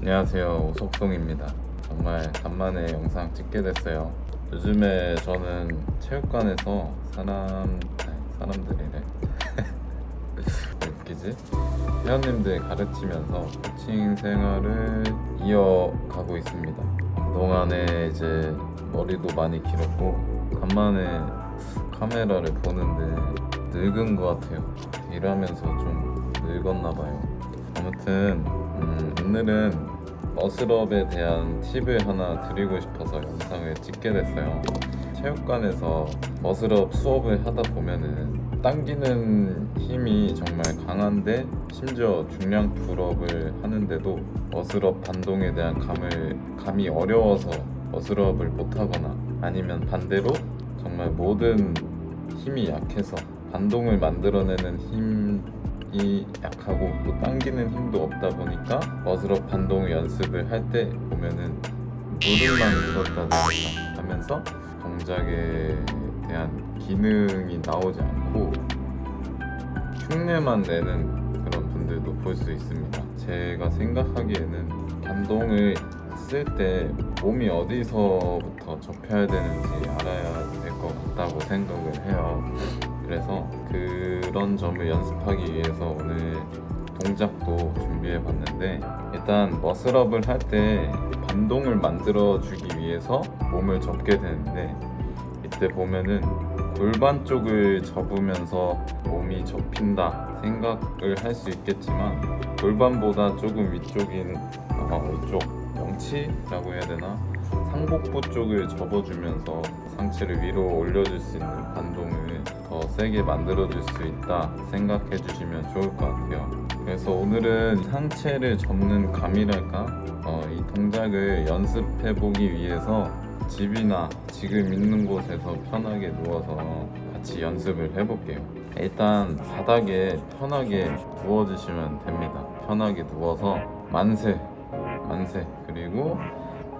안녕하세요. 오석송입니다. 정말 간만에 영상 찍게 됐어요. 요즘에 저는 체육관에서 사람 사람들이래. 왜 웃기지? 회원님들 가르치면서 코칭 생활을 이어가고 있습니다. 그동안에 이제 머리도 많이 길었고 간만에 카메라를 보는데 늙은 것 같아요. 일하면서 좀 늙었나 봐요 아무튼 음, 오늘은 머슬업에 대한 팁을 하나 드리고 싶어서 영상을 찍게 됐어요. 체육관에서 머슬업 수업을 하다 보면은 당기는 힘이 정말 강한데 심지어 중량 풀업을 하는데도 머슬업 반동에 대한 감을 감이 어려워서 머슬업을 못하거나 아니면 반대로 정말 모든 힘이 약해서 반동을 만들어내는 힘 이 약하고 또 당기는 힘도 없다 보니까 머슬업 반동 연습을 할 때 보면은 무릎만 내렸다 하면서 동작에 대한 기능이 나오지 않고 흉내만 내는 그런 분들도 볼 수 있습니다. 제가 생각하기에는 반동을 쓸 때 몸이 어디서부터 접혀야 되는지 알아야 될 것 같다고 생각을 해요. 그래서 그런 점을 연습하기 위해서 오늘 동작도 준비해 봤는데 일단 머슬업을 할 때 반동을 만들어 주기 위해서 몸을 접게 되는데 이때 보면은 골반 쪽을 접으면서 몸이 접힌다 생각을 할 수 있겠지만 골반보다 조금 위쪽인 어, 이쪽 명치라고 해야 되나 상복부 쪽을 접어주면서 상체를 위로 올려줄 수 있는 반동을 더 세게 만들어줄 수 있다 생각해 주시면 좋을 것 같아요. 그래서 오늘은 상체를 접는 감이랄까 어, 이 동작을 연습해 보기 위해서 집이나 지금 있는 곳에서 편하게 누워서 같이 연습을 해볼게요. 일단 바닥에 편하게 누워주시면 됩니다. 편하게 누워서 만세, 만세. 그리고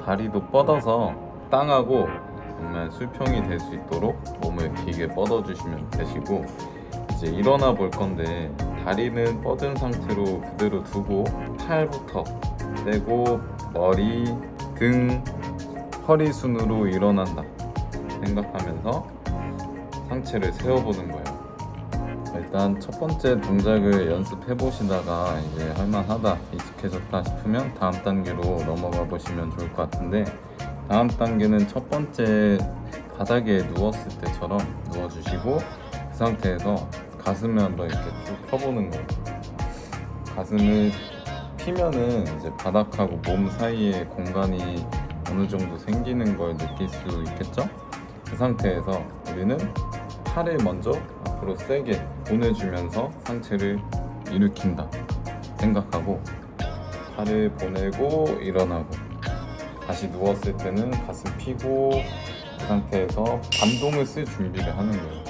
다리도 뻗어서 땅하고 정말 수평이 될 수 있도록 몸을 길게 뻗어주시면 되시고 이제 일어나 볼 건데 다리는 뻗은 상태로 그대로 두고 팔부터 떼고 머리, 등, 허리 순으로 일어난다 생각하면서 상체를 세워보는 거예요. 일단 첫 번째 동작을 연습해 보시다가 이제 할만하다 익숙해졌다 싶으면 다음 단계로 넘어가 보시면 좋을 것 같은데 다음 단계는 첫 번째 바닥에 누웠을 때처럼 누워주시고 그 상태에서 가슴을 한번 이렇게 쭉 펴보는 거예요. 가슴을 피면은 이제 바닥하고 몸 사이에 공간이 어느 정도 생기는 걸 느낄 수 있겠죠? 그 상태에서 우리는 팔을 먼저 앞으로 세게 보내주면서 상체를 일으킨다 생각하고 팔을 보내고 일어나고 다시 누웠을 때는 가슴 피고 그 상태에서 반동을 쓸 준비를 하는 거예요.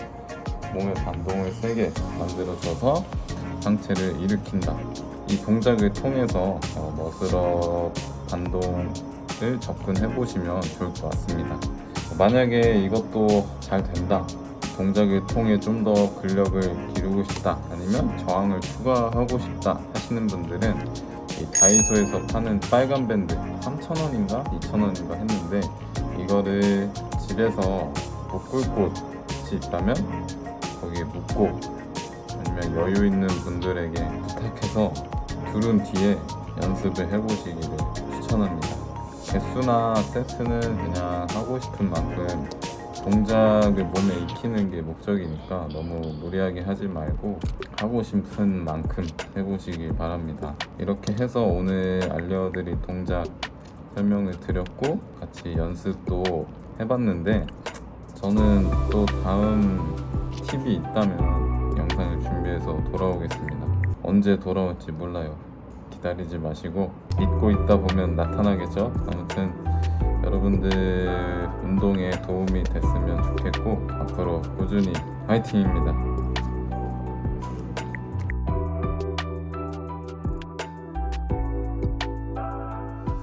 몸의 반동을 세게 만들어줘서 상체를 일으킨다. 이 동작을 통해서 어, 머슬업 반동을 접근해 보시면 좋을 것 같습니다. 만약에 이것도 잘 된다. 동작을 통해 좀 더 근력을 기르고 싶다. 아니면 저항을 추가하고 싶다 하시는 분들은 이 다이소에서 파는 빨간 밴드 3,000원인가 2,000원인가 했는데 이거를 집에서 묶을 곳이 있다면 거기에 묶고 아니면 여유 있는 분들에게 부탁해서 두른 뒤에 연습을 해보시기를 추천합니다. 개수나 세트는 그냥 하고 싶은 만큼 동작을 몸에 익히는 게 목적이니까 너무 무리하게 하지 말고 하고 싶은 만큼 해보시기 바랍니다. 이렇게 해서 오늘 알려드릴 동작 설명을 드렸고 같이 연습도 해봤는데 저는 또 다음 팁이 있다면 영상을 준비해서 돌아오겠습니다. 언제 돌아올지 몰라요. 기다리지 마시고 믿고 있다 보면 나타나겠죠. 아무튼 여러분들 운동에 도움이 됐으면 좋겠고 앞으로 꾸준히 화이팅입니다.